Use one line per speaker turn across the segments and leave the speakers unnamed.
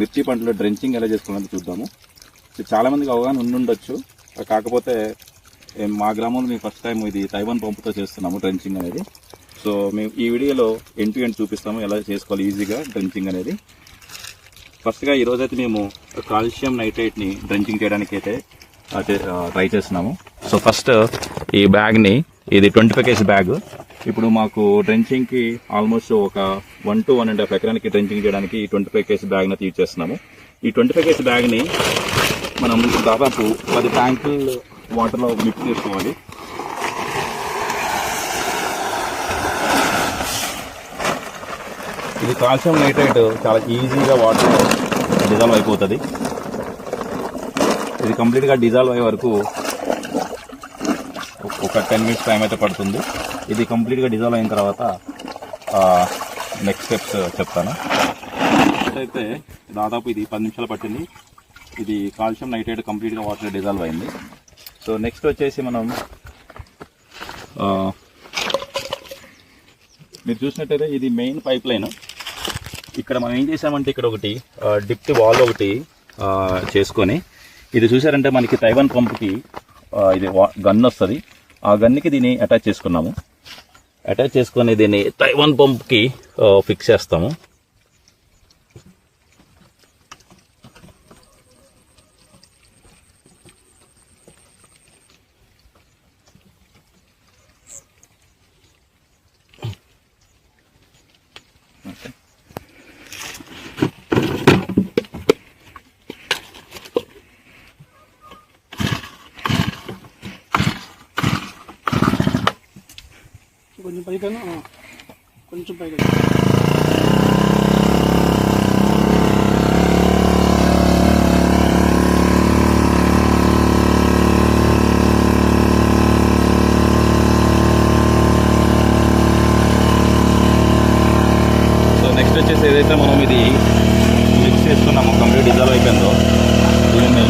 మిర్చి పంటలో డ్రెంచింగ్ ఎలా చేసుకోవాలని చూద్దాము. చాలామందికి అవగాహన ఉండుండొచ్చు. కాకపోతే మా గ్రామంలో మేము ఫస్ట్ టైం ఇది తైవాన్ పంపుతో చేస్తున్నాము డ్రెంచింగ్ అనేది. సో మేము ఈ వీడియోలో ఎండ్ టు ఎండ్ చూపిస్తాము ఎలా చేసుకోవాలి ఈజీగా డ్రెంచింగ్ అనేది. ఫస్ట్గా ఈ రోజైతే మేము కాల్షియం నైట్రేట్ని డ్రెంచింగ్ చేయడానికి అయితే ట్రై చేస్తున్నాము. సో ఫస్ట్ ఈ బ్యాగ్ని ఇది ట్వంటీ ఫైవ్ కేజీ బ్యాగ్ ఇప్పుడు మాకు డ్రెంచింగ్కి ఆల్మోస్ట్ ఒక one two one and half ఎకరానికి డ్రెంచింగ్ చేయడానికి ఈ ట్వంటీ ఫైవ్ కేజీ అయితే యూజ్ చేస్తున్నాము. ఈ ట్వంటీ ఫైవ్ కేజీ బ్యాగ్ని మనం దాదాపు పది ట్యాంకులు వాటర్లో మిక్స్ చేసుకోవాలి. ఇది కాల్షియం నైట్రేట్ చాలా ఈజీగా వాటర్ డిజాల్వ్ అయిపోతుంది. ఇది కంప్లీట్గా డిజాల్వ్ అయ్యే వరకు ఒక టెన్ మినిట్స్ టైం అయితే పడుతుంది. ఇది కంప్లీట్గా డిజాల్వ్ అయిన తర్వాత నెక్స్ట్ స్టెప్స్ చెప్తాను. అయితే దాదాపు ఇది పది నిమిషాలు పట్టింది. ఇది కాల్షియం నైట్రేట్ కంప్లీట్గా వాటర్ డిజాల్వ్ అయింది. సో నెక్స్ట్ వచ్చేసి మనం మీరు చూసినట్టయితే ఇది మెయిన్ పైప్ లైన్ ఇక్కడ మనం ఏం చేసామంటే ఇక్కడ ఒకటి డిప్ట్ వాల్ ఒకటి చేసుకొని ఇది చూసారంటే మనకి తైవాన్ పంప్కి ఇది గన్ వస్తుంది. ఆ గన్కి దీన్ని అటాచ్ చేసుకున్నాము. అటాచ్ చేసుకుని దీన్ని తైవాన్ పంప్కి ఫిక్స్ చేస్తాము.
కొంచెం పైకను కొంచెం పైకి
నెక్స్ట్ వచ్చేసి ఏదైతే మనం ఇది మిక్స్ చేస్తున్నాము కంప్లీట్ డిజాల్వ్ అయిపోయిందో దీన్ని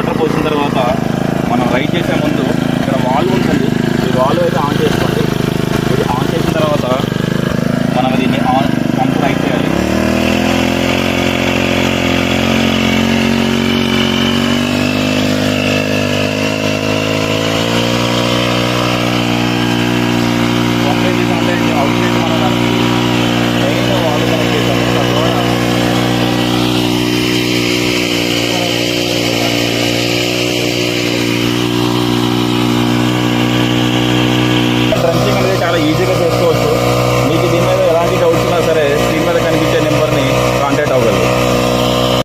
వాటర్ పోసిన తర్వాత మనం రైట్ చేసే ముందు ఇక్కడ వాల్వ్ ఉంటుంది. ఈ వాల్వ్ అయితే